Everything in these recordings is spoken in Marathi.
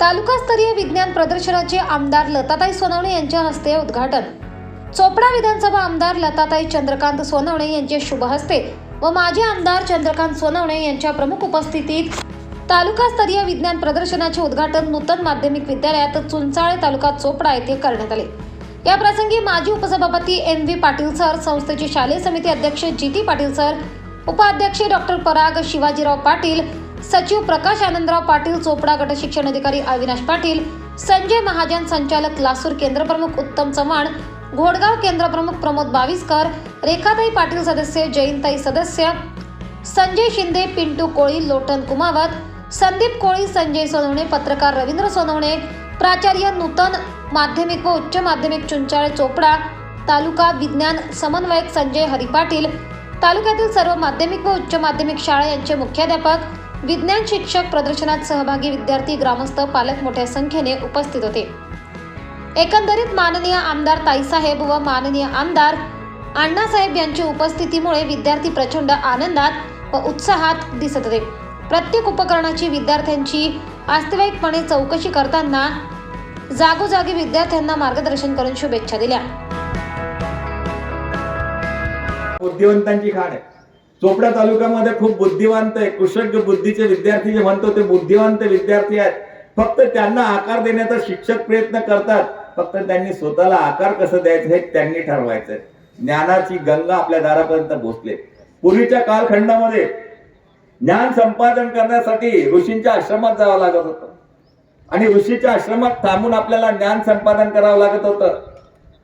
तालुकास्तरीय विज्ञान प्रदर्शनाचे आमदार लताताई सोनवणे यांच्या हस्ते उद्घाटन. चोपडा विधानसभा आमदार लताताई चंद्रकांत सोनवणे यांचे शुभ हस्ते व माजी आमदार चंद्रकांत सोनवणे यांच्या प्रमुख उपस्थितीत तालुकास्तरीय विज्ञान प्रदर्शनाचे उद्घाटन नूतन माध्यमिक विद्यालयात चुंचाळे तालुका चोपडा येथे करण्यात आले. या प्रसंगी माजी उपसभापती एन व्ही पाटील सर संस्थेचे शालेय समिती अध्यक्ष जी टी पाटील सर उपाध्यक्ष डॉक्टर पराग शिवाजीराव पाटील सचिव प्रकाश आनंदराव पाटील चोपडा गट शिक्षण अधिकारी अविनाश पाटील संजय महाजन संचालक लासूर केंद्रप्रमुख उत्तम चव्हाण घोडगाव केंद्रप्रमुख प्रमोद बाविस्कर रेखाताई पाटील सदस्य जयंताई सदस्य संजय शिंदे पिंटू कोळी लोटन कुमावत संदीप कोळी संजय सोनवणे पत्रकार रवींद्र सोनवणे प्राचार्य नूतन माध्यमिक व उच्च माध्यमिक चुंचाळे चोपडा तालुका विज्ञान समन्वयक संजय हरी पाटील तालुक्यातील सर्व माध्यमिक व उच्च माध्यमिक शाळा यांचे मुख्याध्यापक विज्ञान शिक्षक प्रदर्शनात सहभागी विद्यार्थी ग्रामस्थ पालक मोठ्या संख्येने उपस्थित होते. एकंदरीत माननीय आमदार ताईसाहेब व माननीय आमदार अण्णासाहेब यांच्या उपस्थितीमुळे विद्यार्थी प्रचंड आनंदात व उत्साहात दिसत होते. प्रत्येक उपकरणाची विद्यार्थ्यांची वास्तविकपणे चौकशी करताना जागोजागी विद्यार्थ्यांना मार्गदर्शन करून शुभेच्छा दिल्या. बुद्धिवंतांची खाण आहे. चोपडा तालुक्यामध्ये खूप बुद्धिवंत आहे कुशल बुद्धीचे विद्यार्थी जे म्हणतो ते बुद्धिवंत विद्यार्थी आहेत. फक्त त्यांना आकार देण्याचा शिक्षक प्रयत्न करतात फक्त त्यांनी स्वतःला आकार कसं द्यायचं हे त्यांनी ठरवायचं ज्ञानाची गंगा आपल्या दारापर्यंत पोहोचले. पूर्वीच्या कालखंडामध्ये ज्ञान संपादन करण्यासाठी ऋषींच्या आश्रमात जावं लागत होतं. आणि ऋषीच्या आश्रमात थांबून आपल्याला ज्ञान संपादन करावं लागत होतं.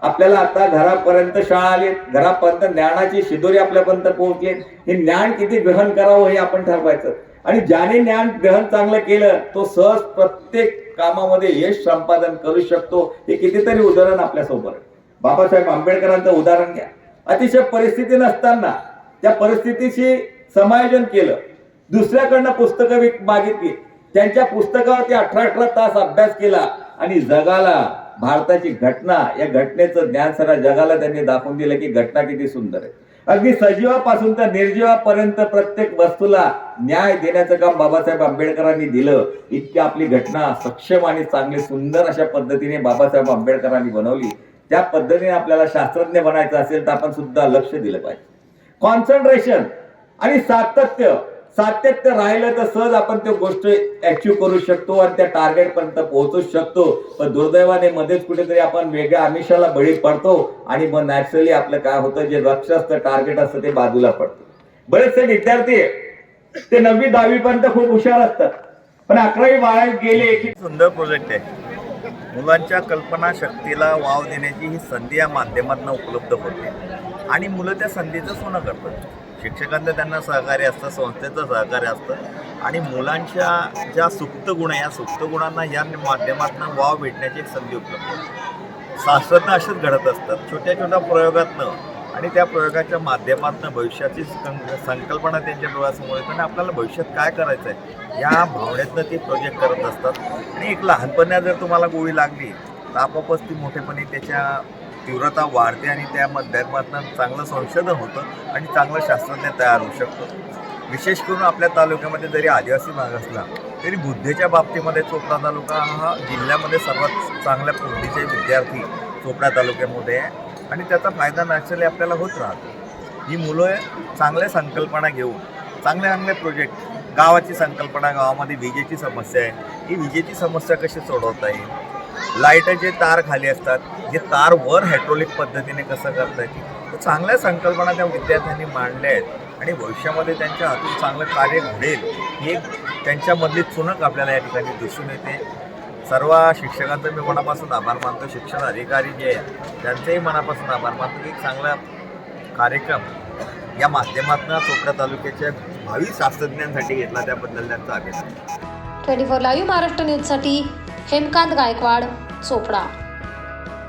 आपल्याला आता घरापर्यंत शाळा आली घरापर्यंत ज्ञानाची शिदोरी आपल्यापर्यंत पोहोचली. हे ज्ञान किती ग्रहण करावं हे आपण ठरवायचं. आणि ज्याने ज्ञान ग्रहण चांगलं केलं तो सहज प्रत्येक कामामध्ये यश संपादन करू शकतो. हे कितीतरी उदाहरण आपल्यासोबत बाबासाहेब आंबेडकरांचं उदाहरण घ्या. अतिशय परिस्थिती नसताना त्या परिस्थितीशी समायोजन केलं. दुसऱ्याकडनं पुस्तकं विक मागितली. त्यांच्या पुस्तकावरती अठरा अठरा तास अभ्यास केला आणि जगाला भारताची घटना या घटनेचं ज्ञान सगळ्या जगाला त्यांनी दाखवून दिलं की घटना किती सुंदर आहे. अगदी सजीवापासून तर निर्जीवापर्यंत प्रत्येक वस्तूला न्याय देण्याचं काम बाबासाहेब आंबेडकरांनी दिलं. इतकी आपली घटना सक्षम आणि चांगली सुंदर अशा पद्धतीने बाबासाहेब आंबेडकरांनी बनवली. त्या पद्धतीने आपल्याला शास्त्रज्ञ बनायचं असेल तर आपण सुद्धा लक्ष दिलं पाहिजे. कॉन्सन्ट्रेशन आणि सातत्य सातत्य राहिलं तर सहज आपण ते गोष्ट अचीव करू शकतो आणि त्या टार्गेट पर्यंत पोहोचू शकतो. पण दुर्दैवाने मध्येच कुठेतरी आपण वेगळ्या आमिषाला बळी पडतो आणि मग नॅचरली आपलं काय होतं जे लक्ष असतं टार्गेट असतं ते बाजूला पडतं. बरेचसे विद्यार्थी ते नववी दहावी पर्यंत खूप हुशार असतात. पण अकरावी बारावी गेले की सुंदर प्रोजेक्ट आहे. मुलांच्या कल्पना शक्तीला वाव देण्याची ही संधी या माध्यमातून उपलब्ध होते. आणि मुलं त्या संधीचं सोनं करतात. शिक्षकांचं त्यांना सहकार्य असतं संस्थेचं सहकार्य असतं. आणि मुलांच्या ज्या सुप्त गुण आहे या सुप्त गुणांना या माध्यमातून वाव भेटण्याची एक संधी उपलब्ध होते. शास्त्रज्ञ असेच घडत असतात छोट्या छोट्या प्रयोगातनं आणि त्या प्रयोगाच्या माध्यमातून भविष्याची सं- संकल्पना त्यांच्या डोळ्यासमोर येतो. आणि आपल्याला भविष्यात काय करायचं आहे या भावनेतनं ते प्रोजेक्ट करत असतात. आणि एक लहानपणा जर तुम्हाला गोळी लागली तर आपोआपच ती मोठेपणी त्याच्या तीव्रता वाढते आणि त्या माध्यमातून चांगलं संशोधन होतं आणि चांगलं शास्त्रज्ञ तयार होऊ शकतो. विशेष करून आपल्या तालुक्यामध्ये जरी आदिवासी भाग असला तरी बुद्धीच्या बाबतीमध्ये चोपडा तालुका हा जिल्ह्यामध्ये सर्वात चांगल्या बुद्धीचे विद्यार्थी चोपडा तालुक्यामध्ये आहे आणि त्याचा फायदा नॅचरली आपल्याला होत राहतो. ही मुलं चांगल्या संकल्पना घेऊन चांगले चांगले प्रोजेक्ट गावाची संकल्पना गावामध्ये विजेची समस्या आहे. ही विजेची समस्या कशी सोडवता येईल? लाईटाचे तार खाली असतात जे तार वर हायड्रोलिक पद्धतीने कसं करता येईल तर चांगल्या संकल्पना त्या विद्यार्थ्यांनी मांडल्या आहेत आणि भविष्यामध्ये त्यांच्या हातून चांगलं कार्य घडेल ही एक त्यांच्यामधली चुनक आपल्याला या ठिकाणी दिसून येते. सर्व शिक्षकांचं मी मनापासून आभार मानतो. शिक्षण अधिकारी जे आहेत त्यांचेही मनापासून आभार मानतो की एक चांगला कार्यक्रम या माध्यमातून चोपडा तालुक्याच्या भावी शास्त्रज्ञांसाठी घेतला त्याबद्दल त्यांचा अभिनंदन. ट्वेंटी फोर लाईव्ह महाराष्ट्र न्यूजसाठी हेमकांत गायकवाड चोपडा.